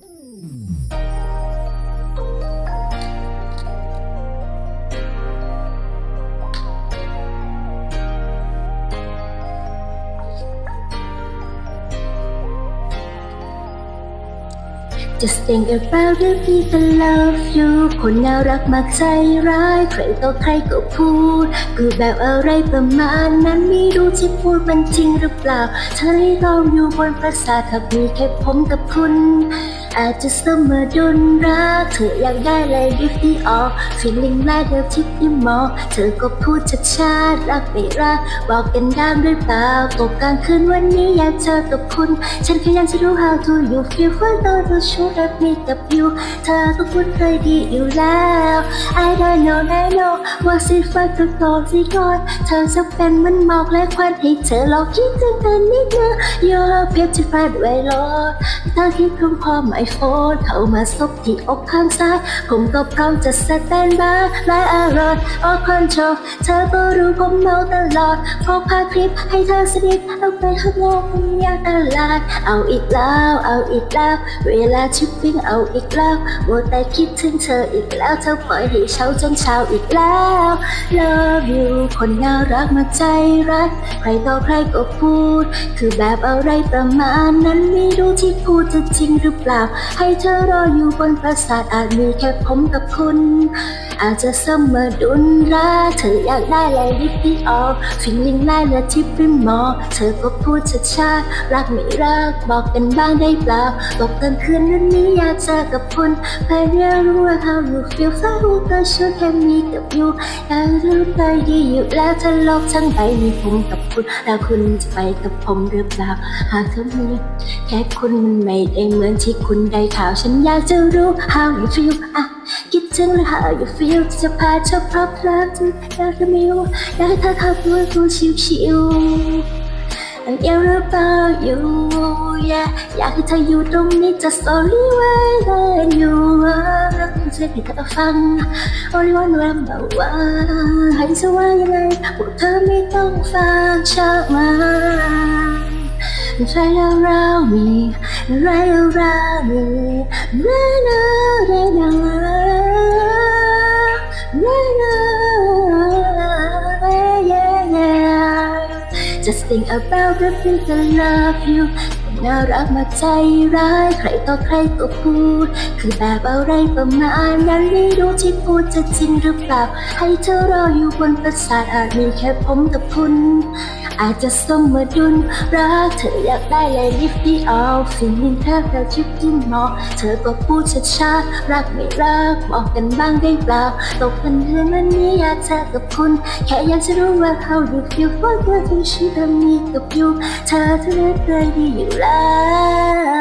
Mm. Just think about the people love you คนน่ารักมักใจร้าย ใครต่อใครก็พูดคือแบบอะไรประมาณนั้นไม่รู้ที่พูดมันจริงหรือเปล่าเธอได้ลองอยู่บนปราสาทหากมีแค่ผมกับคุณ อาจจะเสมอดุนรัก เธออยากได้อะไรริฟตี้ออก feeling แรกเดียวที่พี่มอง เธอก็พูดชัดชาดรักไม่รัก บอกกันได้ด้วยเปล่าตกกลางคืนวันนี้อยากเจอกับคุณ ฉันแค่อยากจะรู้ how to you feel for those who should have me กับ you เธอก็คุ้นเคยดีอยู่แล้ว I don't know I know ว่าสิฟ้าจะตอบสิก่อนเธอจะเป็นเหมันหมอกและควันให้เธอลองคิดถึงกันนิดนึง You're beautiful ด้วยรถเธอคิดคงพอ my phone เข้ามาซบที่อกข้างซ้าย ผมก็พร้อมจะสแตนบายและอารมณ์ all control เธอก็รู้ผมเมาตลอดพกพาคลิปให้เธอสนิทเอาไปข้างนอกมันยากตลาดเอาอีกแล้ว เอาอีกแล้ว เวลาชิปปิ้งเอาอีกแล้วมัวแต่คิดถึงเธออีกแล้วเธอปล่อยให้เช้าจนเช้าอีกแล้ว Love you คนน่ารักมาใจรัก ใครต่อใครก็พูด คือแบบอะไรประมาณนั้นไม่รู้ที่พูดจะจริงหรือเปล่า ให้เธอรออยู่บนปราสาทอาจมีแค่ผมกับคุณ อาจจะเสมอดุนรักเธออยากได้อะไรริบที่ออกฟิลลิ่งไล่และทิปริมมอ เธอก็พูดช้าๆรักไม่รักบอกกันบ้างได้เปล่าตกกลางคืนวันนี้อยากเจอกับคุณเพื่อเรียนรู้ว่า how you feel ฟ้ารู้ก็ช่วยแค่มีกับอยู่อยากรู้เคยดีอยู่แล้วถ้าโลกทั้งใบมีผมกับคุณ แล้วคุณจะไปกับผมหรือเปล่าหากเธอมีแค่คุณมันไม่ได้เหมือนที่คุณได้ข่าวฉันอยากจะรู้ how you feel อะคิดถึงและ how you feel จะพาเธอพบรักที่อยากจะมีอยากให้เธอขับรถดูชิวๆ I'm ill about you yeah อยากให้เธออยู่ตรงนี้จะ sorry ไว้เลยอยู่จะให้เธอฟัง only one remember ว่าให้เธอว่ายังไงพวกเธอไม่ต้องฟังชักมา Right around me, right around me, right now, right Just think about the people love you น่ารักมาใจร้าย ใครต่อใครก็พูด คือแบบอะไรประมาณนั้นไม่รู้ที่พูดจะจริงหรือเปล่า ให้เธอรออยู่บนปราสาทอาจมีแค่ผมกับคุณ อาจจะสมมดุลรักเธออยากได้เลยลิฟต์ที่เอาฟิลลิ่งแทบจะชิดที่มอเธอก็พูดช้าๆรักไม่รักบอกกันบ้างได้เปล่าตกกันเดือนวันนี้อยากเจอกับคุณ แค่อยากจะรู้ว่า how you feel for the thing she done me กับ you เธอเธอเคยดีอยู่แล้ว love.